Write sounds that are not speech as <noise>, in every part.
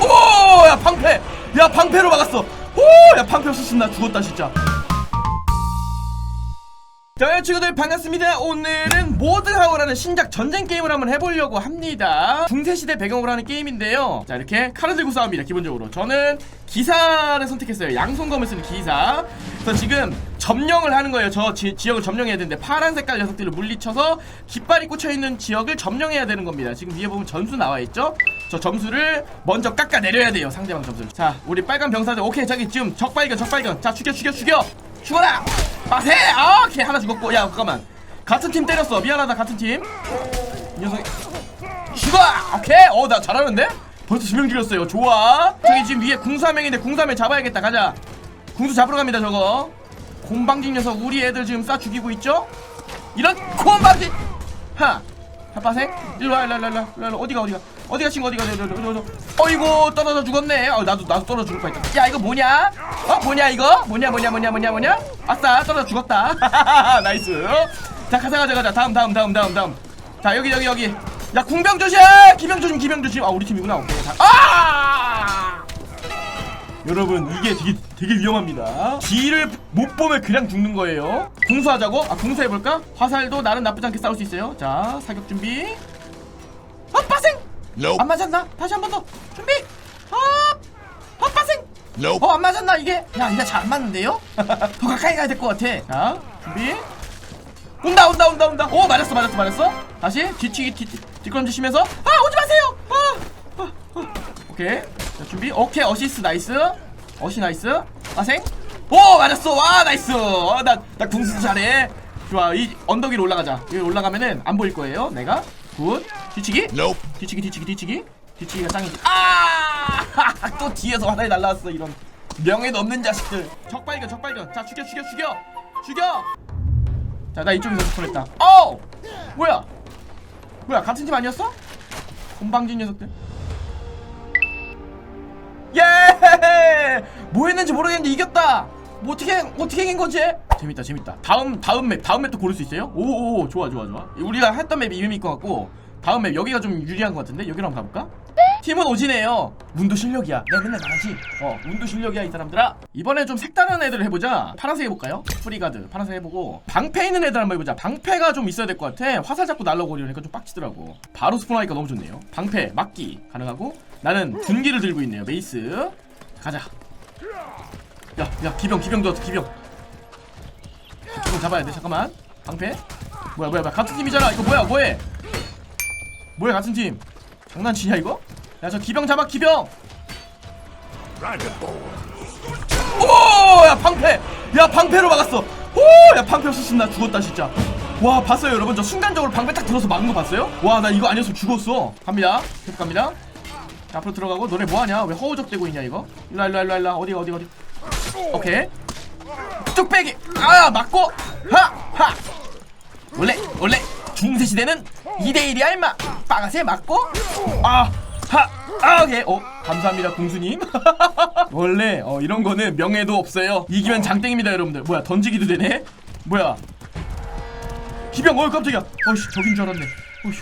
오! 야 방패! 야 방패로 막았어! 오! 야 방패 없었으면 나 죽었다 진짜 자 친구들 반갑습니다. 오늘은 모드하우라는 신작 전쟁 게임을 한번 해보려고 합니다. 중세시대 배경으로 하는 게임인데요. 자 이렇게 칼을 들고 싸웁니다 기본적으로. 저는 기사를 선택했어요. 양손검을 쓰는 기사. 그래서 지금 점령을 하는 거예요. 저 지, 지역을 점령해야 되는데 파란 색깔 녀석들을 물리쳐서 깃발이 꽂혀있는 지역을 점령해야 되는 겁니다. 지금 위에 보면 전수 나와있죠? 저 점수를 먼저 깎아내려야 돼요 상대방 점수를. 자 우리 빨간 병사들. 오케이 저기 지금 적발견 적발견. 자 죽여 죽여 죽여. 죽어라 빠세 아 오케이. 하나 죽었고. 야 잠깐만. 같은 팀 때렸어. 미안하다 같은 팀 이 녀석이. 죽어 오케이. 어 나 잘하는데? 벌써 두명 죽였어요. 좋아. 저기 지금 위에 궁수 한 명인데 궁수 한명 잡아야겠다. 가자. 궁수 잡으러 갑니다 저거. 곰방진 녀석 우리 애들 지금 싸 죽이고 있죠? 이런 곰방진! 하! 하빠생? 일로와 일로와 일로와 일로와. 어디가 어디가 어디가 친구 어디가 어디 어디 어디 어디 어이구 떨어져 죽었네. 어 나도 나도 떨어져 죽을 뻔했다. 야 이거 뭐냐? 어 뭐냐 이거? 뭐냐 뭐냐 뭐냐 뭐냐 뭐냐? 아싸 떨어져 죽었다. <laughs> 나이스. 자 가자 가자 가자. 다음 다음 다음 다음 다음. 자 여기 여기 여기. 야 궁병 조심! 기병 조심 기병 조심. 아 우리 팀이구나. 오케이 자, 아! 여러분 이게 되게 되게 위험합니다. 뒤를 못 보면 그냥 죽는 거예요. 궁수하자고? 아 궁수해볼까? 화살도 나는 나쁘지 않게 싸울 수 있어요. 자 사격 준비. Nope. 안 맞았나? 다시 한 번 더 준비. 아, 아 빠생! Nope. 어안 맞았나 이게? 야 이게 잘 안 맞는데요? <laughs> 더 가까이 가야 될 것 같아. 자 준비. 온다 온다 온다 온다. 오 맞았어 맞았어 맞았어. 다시 뒤치기 뒤 뒷걸음 주시면서 아 오지 마세요. 아, 아, 아. 오케이. 자 준비. 오케이 어시스 나이스. 어시 나이스. 빠생. 오 맞았어. 와 나이스. 어, 나나 궁수 잘해. 좋아 이 언덕 위로 올라가자. 여기 올라가면은 안 보일 거예요. 내가 굿. 뒤치기. Nope. 뒤치기 뒤치기 뒤치기? 뒤치기가 짱이지. <laughs> 아또 뒤에서 화살이 날라왔어 이런. 명예도 없는 자식들. 적발견 적발견. 자 죽여 죽여 죽여. 죽여! 자 나 이쪽에서 스폰했다. 어! 뭐야? 뭐야 같은 팀 아니었어? 곰방진 녀석들. 예! <laughs> 뭐 했는지 모르겠는데 이겼다! 뭐 어떻게 어떻게 이긴 거지? 재밌다 재밌다. 다음 다음 맵 다음 맵도 고를 수 있어요? 오오 좋아 좋아 좋아. 우리가 했던 맵이 이름일 것 같고 다음 맵 여기가 좀 유리한 것 같은데? 여기로 한번 가볼까? 팀은 오지네요. 문도 실력이야. 내가 맨날 말하지. 어 문도 실력이야 이 사람들아. 이번에 좀 색다른 애들을 해보자. 파란색 해볼까요? 프리가드. 파란색 해보고. 방패 있는 애들 한번 해보자. 방패가 좀 있어야 될 것 같아. 화살 잡고 날라오려니까 좀 빡치더라고. 바로 스폰하니까 너무 좋네요. 방패 막기 가능하고. 나는 군기를 들고 있네요 메이스. 가자. 야, 야, 기병, 기병 들었어, 기병. 기병 잡아야 돼, 잠깐만. 방패? 뭐야, 뭐야, 뭐야. 같은 팀이잖아. 이거 뭐야, 뭐해? 뭐야, 같은 팀. 장난치냐, 이거? 야, 저 기병 잡아, 기병! 오! 야, 방패! 야, 방패로 막았어! 오! 야, 방패 없었으면 나 죽었다, 진짜. 와, 봤어요, 여러분? 저 순간적으로 방패 딱 들어서 막은 거 봤어요? 와, 나 이거 아니었으면 죽었어. 갑니다. 계속 갑니다. 자, 앞으로 들어가고, 너네 뭐하냐? 왜 허우적대고 있냐, 이거? 일로와, 일로와, 일로와, 일로와. 어디가, 어디가, 어디? 오케이 뚝배기 아 맞고 하하 원래 원래 중세 시대는 2대1이야 임마. 빠가세 맞고. 아 하 아 오케이 어 감사합니다 궁수님. <laughs> 원래 어 이런 거는 명예도 없어요. 이기면 장땡입니다 여러분들. 뭐야 던지기도 되네? 뭐야. 기병 어 깜짝이야. 어이씨 적인 줄 알았네. 어휴.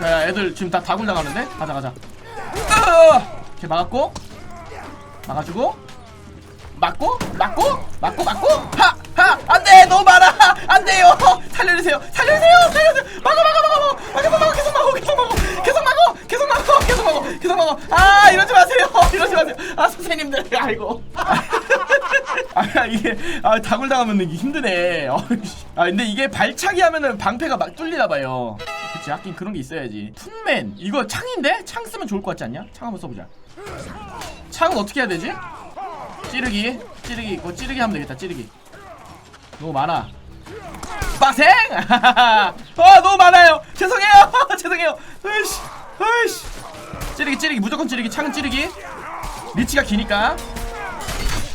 자 애들 지금 다 다굴 당하는데? 가자 가자. 으아! 이렇게 막았고. 막아주고. 맞고 맞고 맞고 맞고. 하 하 안 돼 너무 많아. 안 돼요 살려주세요. 살려주세요. 살려주세요. 막아 막아 막아 막아. 막아 막아 계속 막어 계속 막어 계속 막어 계속 막어 계속 막어 계속 막어 아 이러지 마세요. <laughs> 이러지 마세요. 아 선생님들 아이고. <laughs> 아 이게 아 다굴 당하면 이게 힘드네. 어이씨. 아 근데 이게 발차기 하면은 방패가 막 뚫리나 봐요. 그치 하긴 그런 게 있어야지. 푼맨 이거 창인데? 창 쓰면 좋을 것 같지 않냐? 창 한번 써보자. 창은 어떻게 해야 되지? 찌르기 찌르기 이거 찌르기 하면 되겠다 찌르기. 너무 많아 빠생! 어 너무 많아요 죄송해요 죄송해요 으이씨 으이씨 찌르기 찌르기 무조건 찌르기 창은 찌르기 리치가 기니까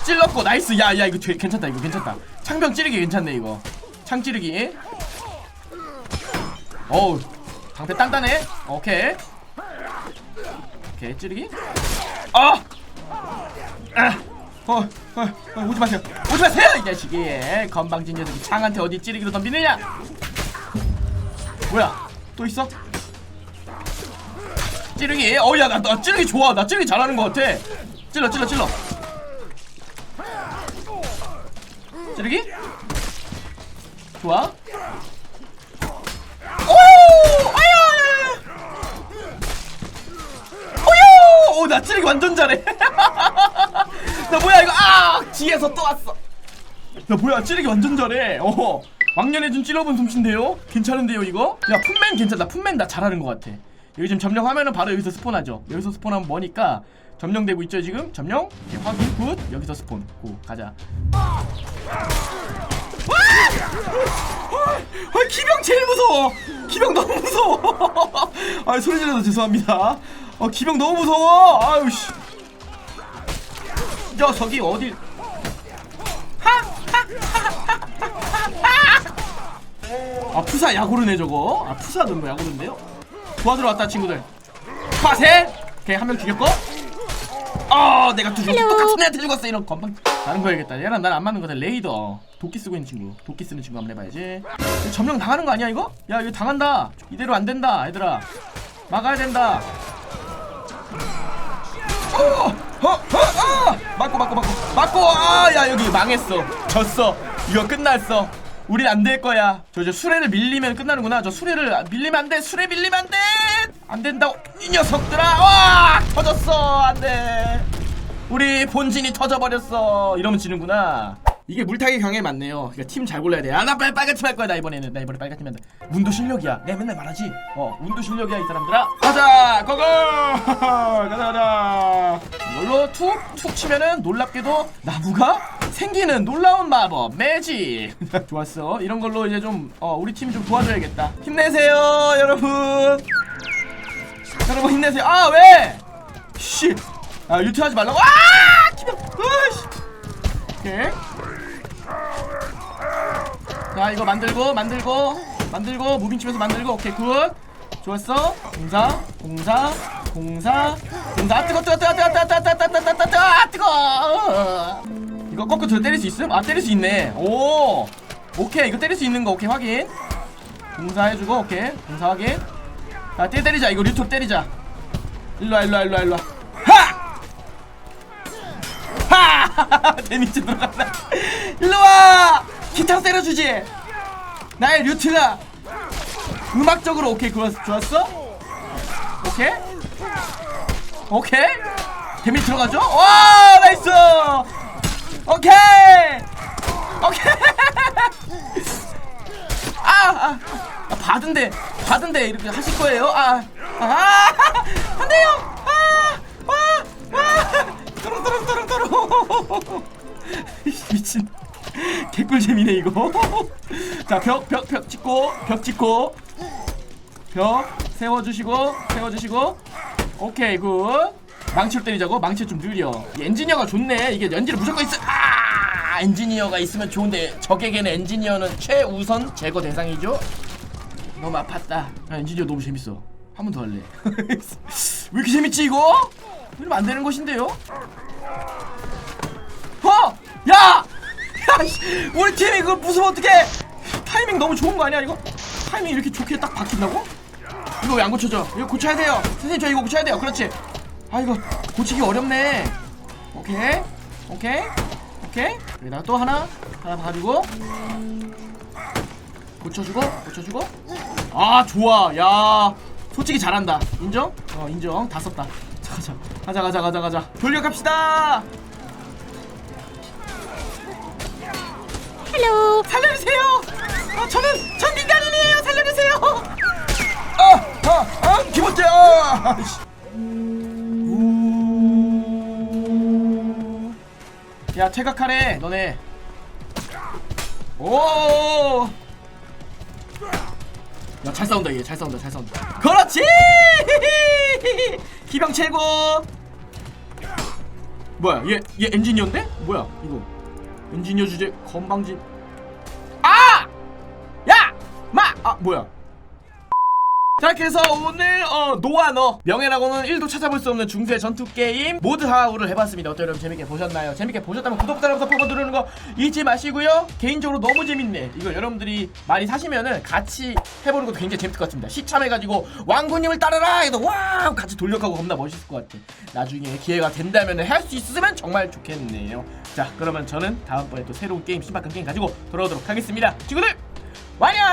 찔렀고 나이스 야야 이거 되게 괜찮다 이거 괜찮다 창병 찌르기 괜찮네 이거 창 찌르기 어우 방패 단단해 오케이 오케이 찌르기 아! 아! 어, 어, 어, 오지 마세요. 오지 마세요, 이 자식이. 건방진 녀석이 창한테 어디 찌르기로 덤비느냐? 뭐야? 또 있어? 찌르기 어야 나, 나 찌르기 좋아 나 찌르기 잘하는 것 같아 찔러 찔러 찔러 찌르기 좋아 오 아야 오유 오나 찌르기 완전 잘해 <laughs> 나 뭐야 이거? 아 뒤에서 또 왔어. 야 뭐야 찌르기 완전 잘해. 어 왕년에 좀 찔러본 솜씨인데요? 괜찮은데요 이거? 야 풋맨 괜찮다. 풋맨 나 잘하는 것 같아. 여기 지금 점령하면은 바로 여기서 스폰하죠. 여기서 스폰하면 뭐니까 점령되고 있죠 지금? 점령? 오케이, 확인 굿. 여기서 스폰. 고 가자. 아 기병 제일 무서워. 기병 너무 무서워. <laughs> 아 소리 질러서 죄송합니다. 어 기병 너무 무서워. 아유 씨 녀석이 어디 아 푸사 야구르네 저거. 아 푸사는 뭐 야구르인데요? 도와주러 왔다 친구들. 파세? 오케이 한명 죽였고? 어 내가 두 똑같은 애한테 죽었어. 이런 건방. 다른 거 해야겠다. 얘랑 난 안 맞는 거다. 레이더. 도끼 쓰고 있는 친구. 도끼 쓰는 친구 한번 해봐야지. 점령 당하는 거 아니야 이거? 야 이거 당한다. 이대로 안 된다 얘들아. 막아야 된다. 어, 어, 맞고 맞고 맞고. 맞고! 아 야 여기 망했어. 졌어. 이거 끝났어. 우린 안 될 거야. 저 이제 수레를 밀리면 끝나는구나. 저 수레를 밀리면 안돼. 수레 밀리면 안돼! 안 된다고 이 녀석들아! 와! 터졌어! 안돼. 우리 본진이 터져버렸어. 이러면 지는구나 이게 물타기 경향이 맞네요 그러니까 팀 잘 골라야 돼 아 나 빨리 빨간 팀 할 거야 나 이번에는 나 이번에 빨간 팀 한다 운도 실력이야 내가 맨날 말하지 어 운도 실력이야 이 사람들아 가자 고고 <laughs> 가자 가자 이걸로 툭 툭 치면은 놀랍게도 나무가 생기는 놀라운 마법 매직 <laughs> 좋았어 이런 걸로 이제 좀 어, 우리 팀 좀 도와줘야겠다 힘내세요 여러분 여러분 힘내세요 아 왜? 씨. 아 유튜브 하지 말라고. 아! 기병. 으이씨. 오케이. 자 이거 만들고 만들고 만들고 무빙 치면서 만들고 오케이 굿. 좋았어. 공사 공사 공사 공사 아, 뜨거 뜨거 뜨거 뜨거 뜨거 뜨거 뜨거 뜨거 뜨거 아 뜨거. 이거 거꾸로 들어 때릴 수 있음? 아 때릴 수 있네. 오. 오케이 이거 때릴 수 있는 거 오케이 확인. 공사 해주고 오케이 공사 확인. 자, 때 때리자. 이거 리토 때리자. 일로와, 일로와, 일로와, 일로와. 하! 하! <laughs> 데미지 들어간다. <laughs> 일로와! 기타 때려주지. 나의 류트가 음악적으로 오케이, 그거 좋았어? 오케이? 오케이? 데미지 들어가죠? 와, 나이스! 오케이! 오케이! <laughs> 아, 아, 아, 받은데, 받은데 이렇게 하실 거예요? 아, 아, 개꿀잼이네, 이거. <laughs> 자, 벽, 벽, 벽 찍고, 벽 찍고, 벽 세워주시고, 세워주시고. 오케이, 굿. 망치로 때리자고? 망치 좀 느려. 이 엔지니어가 좋네. 이게 엔지니어 무조건 있어. 아! 엔지니어가 있으면 좋은데 적에게는 엔지니어는 최우선 제거 대상이죠. 너무 아팠다. 야, 엔지니어 너무 재밌어. 한 번 더 할래. <laughs> 왜 이렇게 재밌지 이거? 이러면 안 되는 것인데요? 어! 야! 야! 씨, 우리 팀이 그거 부수면 어떡해! 타이밍 너무 좋은 거 아니야 이거? 타이밍 이렇게 좋게 딱 박힌다고? 이거 왜 안 고쳐져? 이거 고쳐야 돼요. 선생님 저 이거 고쳐야 돼요. 그렇지. 아 이거 고치기 어렵네. 오케이. 오케이. 오케이. 여기다가 또 하나 하나 가지고 고쳐주고 고쳐주고. 아 좋아. 야 솔직히 잘한다. 인정? 어 인정. 다 썼다. 자, 가자 가자 가자 가자 가자. 돌려갑시다. 헬로 살려주세요. 아 저는 전 민간인이에요. 살려주세요. 아, 아, 아, 기본제. 아, 씨. 우. 야, 퇴각하래, 너네. 오. 야, 잘 싸운다, 얘. 잘 싸운다, 잘 싸운다. 그렇지! <laughs> 기병 최고! 뭐야, 얘, 얘 엔지니어인데? 뭐야, 이거. 엔지니어 주제, 건방진. 아! 야! 마! 아, 뭐야. 자 그래서 오늘 어, 노아 너 명예라고는 1도 찾아볼 수 없는 중세 전투 게임 모드 하우를 해봤습니다. 어때요? 여러분 재밌게 보셨나요? 재밌게 보셨다면 구독 따라서 파고 누르는 거 잊지 마시고요. 개인적으로 너무 재밌네. 이거 여러분들이 많이 사시면은 같이 해보는 것도 굉장히 재밌을 것 같습니다. 시참해가지고 왕군님을 따르라! 해서 와 같이 돌격하고 겁나 멋있을 것 같아. 나중에 기회가 된다면 할 수 있으면 정말 좋겠네요. 자 그러면 저는 다음번에 또 새로운 게임 신박한 게임 가지고 돌아오도록 하겠습니다. 친구들 완영